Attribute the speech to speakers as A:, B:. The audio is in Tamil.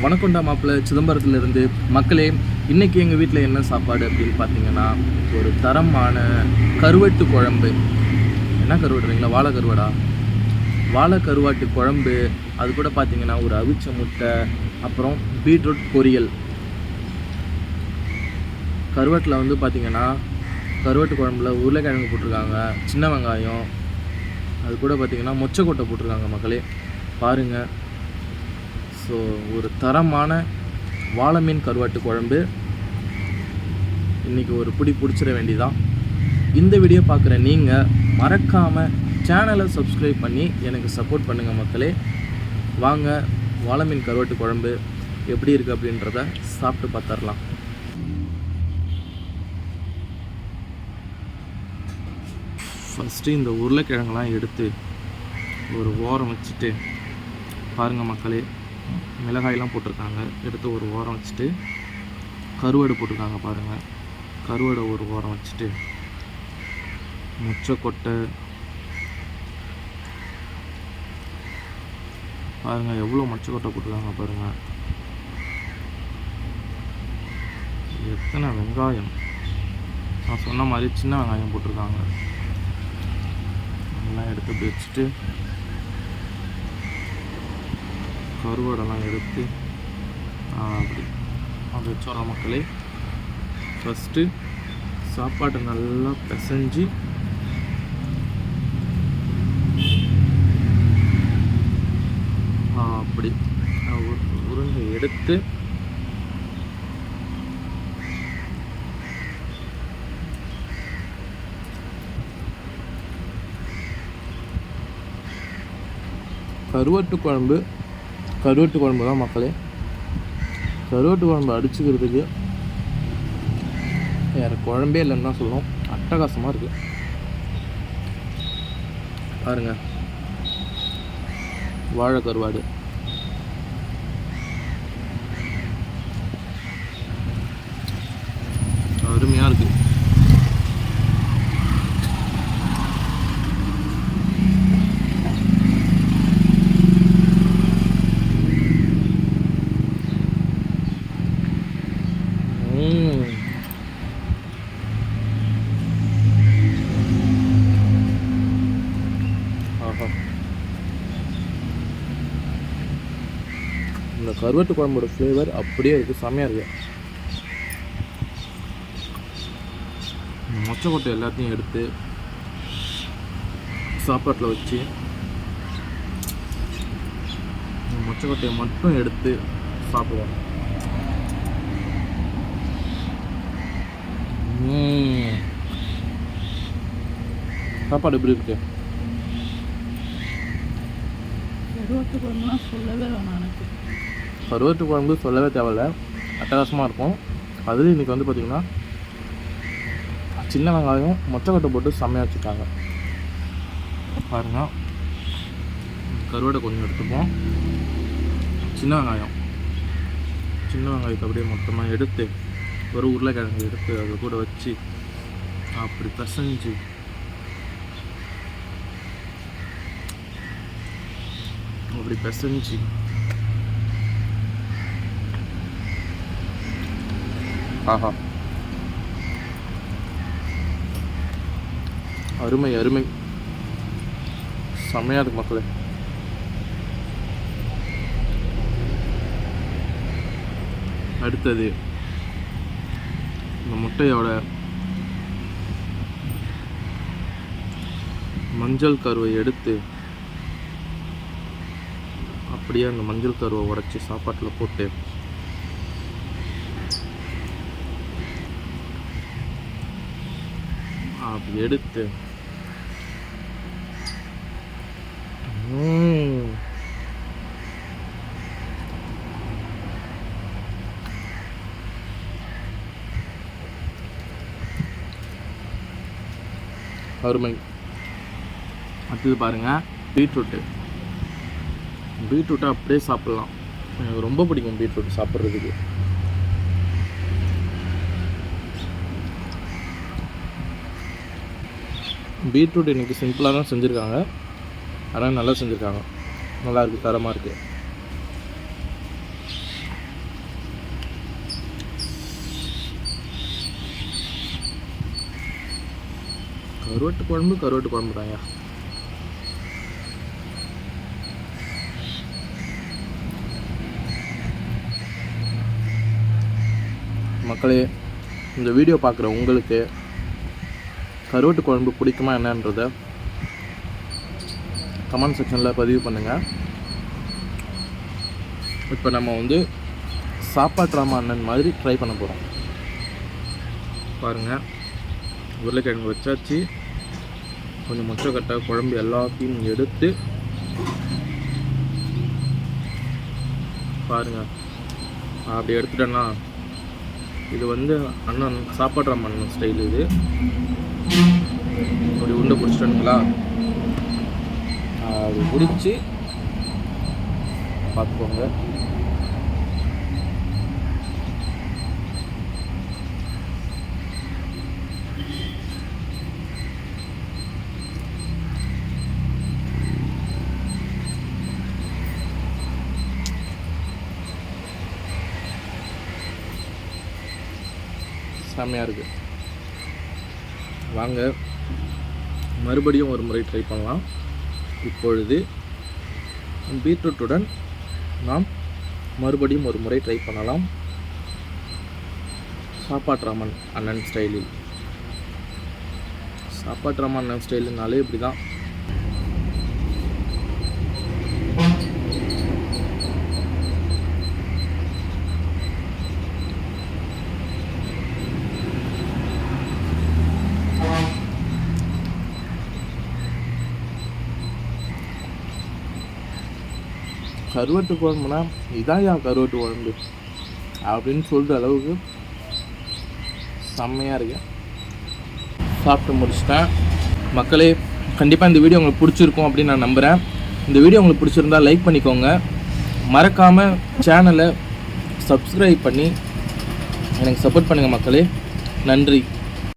A: வணக்கொண்டா மாப்பிள்ளை. சிதம்பரத்துலேருந்து மக்களே இன்றைக்கி எங்கள் வீட்டில் என்ன சாப்பாடு அப்படின்னு பார்த்தீங்கன்னா ஒரு தரமான கருவட்டு குழம்பு. என்ன கருவாடுறீங்களா வாழை கருவாடா? வாழை கருவாட்டு குழம்பு அது கூட பார்த்தீங்கன்னா ஒரு அவிச்ச முட்டை அப்புறம் பீட்ரூட் பொரியல். கருவாட்டில் வந்து பார்த்தீங்கன்னா கருவாட்டு குழம்புல உருளைக்கிழங்கு போட்டிருக்காங்க சின்ன வெங்காயம் அது கூட பார்த்தீங்கன்னா மொச்சக்கொட்டை போட்டிருக்காங்க மக்களே. பாருங்கள் ஸோ ஒரு தரமான வாழை மீன் கருவாட்டு குழம்பு. இன்றைக்கி ஒரு பிடி பிடிச்சிட வேண்டிதான் இந்த வீடியோ பார்க்குற நீங்கள் மறக்காமல் சேனலை சப்ஸ்கிரைப் பண்ணி எனக்கு சப்போர்ட் பண்ணுங்கள் மக்களே. வாங்க வாழை மீன் கருவாட்டு குழம்பு எப்படி இருக்குது அப்படின்றத சாப்பிட்டு பார்த்துடலாம். ஃபஸ்ட்டு இந்த உருளைக்கிழங்கெலாம் எடுத்து ஒரு ஓரம் வச்சுட்டு பாருங்கள் மக்களே. மிளகாயெலாம் போட்டிருக்காங்க. எடுத்து ஒரு ஓரம் வச்சுட்டு கருவாடு போட்டிருக்காங்க பாருங்கள் கருவாடை ஒரு ஓரம் வச்சுட்டு முச்சக்கொட்டை. பாருங்கள் எவ்வளோ மொச்சக்கொட்டை போட்டிருக்காங்க பாருங்கள் எத்தனை வெங்காயம். நான் சொன்ன மாதிரி சின்ன வெங்காயம் போட்டிருக்காங்க. எல்லாம் எடுத்து வச்சுட்டு கருவாடெல்லாம் எடுத்து அப்படி அதை வச்சோம் மக்களே. ஃபஸ்ட்டு சாப்பாட்டை நல்லா பிசைஞ்சு அப்படி உருண்டை எடுத்து கருவாட்டு குழம்பு கருவாட்டு குழம்பு தான் மக்களே. கருவேட்டு குழம்பு அடிச்சுக்கிறதுக்கு வேறு குழம்பே இல்லைன்னு தான் சொல்லுவோம் அட்டகாசமாக இருக்குது பாருங்க. வாழை கருவாடு அருமையாக இருக்குது ம் ஆஹா இந்த கருவாட்டு குழம்போட ஃப்ளேவர் அப்படியே இருக்குது செம்மையாக இருக்குது மொச்சக்கொட்டை எல்லாத்தையும் எடுத்து சாப்பாட்டில் வச்சு மொச்சை மொச்சக்கொட்டையை மட்டும் எடுத்து சாப்பிடுவோம். சாப்பாடு எப்படி இருக்கு?
B: கருவாட்டு குழம்புலாம் சொல்லவே வேணாம் எனக்கு.
A: கருவாட்டு குழம்பு சொல்லவே தேவையில்ல. அட்டகாசமாக இருக்கும். அதுலேயும் இன்றைக்கி வந்து பார்த்திங்கன்னா சின்ன வெங்காயம் மொச்சக்கொட்டை போட்டு செம்மையாக வச்சுருக்காங்க. பாருங்கள் கருவாடை கொஞ்சம் எடுத்துப்போம். சின்ன வெங்காயம். சின்ன வெங்காயத்தை அப்படியே மொத்தமாக எடுத்து ஒரு உருளைக்கிழங்கு எடுத்து அதை கூட வச்சு அப்படி பிசைஞ்சு. அப்படி பிசைஞ்சு. ஆஹா. அருமை அருமை. செம்மையாக இருக்கு மக்களே. அடுத்தது இந்த முட்டையோட மஞ்சள் கருவை எடுத்து அப்படியே அந்த மஞ்சள் கருவை உடச்சி சாப்பாட்டில் போட்டு அப்படி எடுத்து. அருமை. அடுத்தது பாருங்க பீட்ரூட்டு. பீட்ரூட்டை அப்படியே சாப்பிட்லாம். எனக்கு ரொம்ப பிடிக்கும் பீட்ரூட் சாப்பிட்றதுக்கு. பீட்ரூட் இன்றைக்கி சிம்பிளாக தான் செஞ்சுருக்காங்க. ஆனால் நல்லா செஞ்சுருக்காங்க. நல்லாயிருக்கு தரமாக இருக்குது கருவாட்டு குழம்பு கருவாட்டு குழம்பு தாங்க மக்களே இந்த வீடியோ பார்க்குற உங்களுக்கு கருவாட்டு குழம்பு பிடிக்குமா என்னன்றத கமெண்ட் செக்ஷனில் பதிவு பண்ணுங்கள் இப்போ நம்ம வந்து சாப்பாட்டு ராமா அண்ணன் மாதிரி ட்ரை பண்ண போகிறோம் பாருங்கள் உருளைக்கிழங்கு வச்சாச்சு. கொஞ்சம் முச்சக்கட்டை குழம்பு எல்லாத்தையும் எடுத்து பாருங்க. அப்படி எடுத்துட்டேன்னா இது வந்து அண்ணன் சாப்பாடு ராம அண்ணன் ஸ்டைல் இது. அப்படி உண்டை பிடிச்சிட்டுங்களா அது பிடிச்சி பார்த்துக்கோங்க. செம்மையாக இருக்குது வாங்க. மறுபடியும் ஒரு முறை ட்ரை பண்ணலாம். இப்பொழுது பீட்ரூட்டுடன் நாம் மறுபடியும் ஒரு முறை ட்ரை பண்ணலாம். சாப்பாட்டு ராமன் அண்ணன் ஸ்டைலில் சாப்பாட்டு ராமன் அண்ணன் ஸ்டைலுனாலே இப்படி தான் கருவாட்டு குழம்புனா இதான் ஏன் கருவாட்டு குழம்பு அப்படின்னு சொல்கிற அளவுக்கு செம்மையாக இருக்கு. சாப்பிட்டு முடிச்சிட்டேன். மக்களே கண்டிப்பாக இந்த வீடியோ உங்களுக்கு பிடிச்சிருக்கும் அப்படின்னு நான் நம்புகிறேன் இந்த வீடியோ உங்களுக்கு பிடிச்சிருந்தா லைக் பண்ணிக்கோங்க. மறக்காமல் சேனலை சப்ஸ்கிரைப் பண்ணி எனக்கு சப்போர்ட் பண்ணுங்கள் மக்களே. நன்றி.